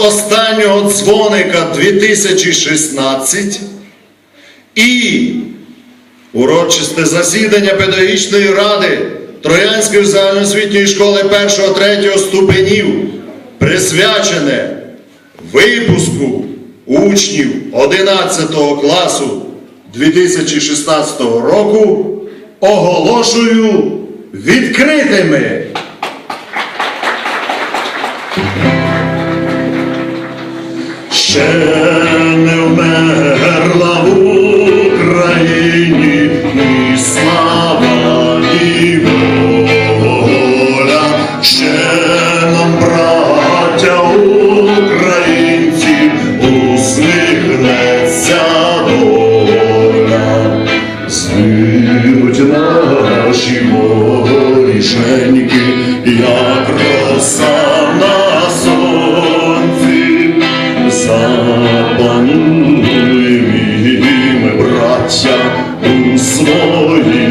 останнього дзвоника 2016 і урочисте засідання педагогічної ради Троянської загальноосвітньої школи 1-3 ступенів присвячене випуску учнів 11 класу 2016 року оголошую відкритими. ще не вмерла в Україні. sonho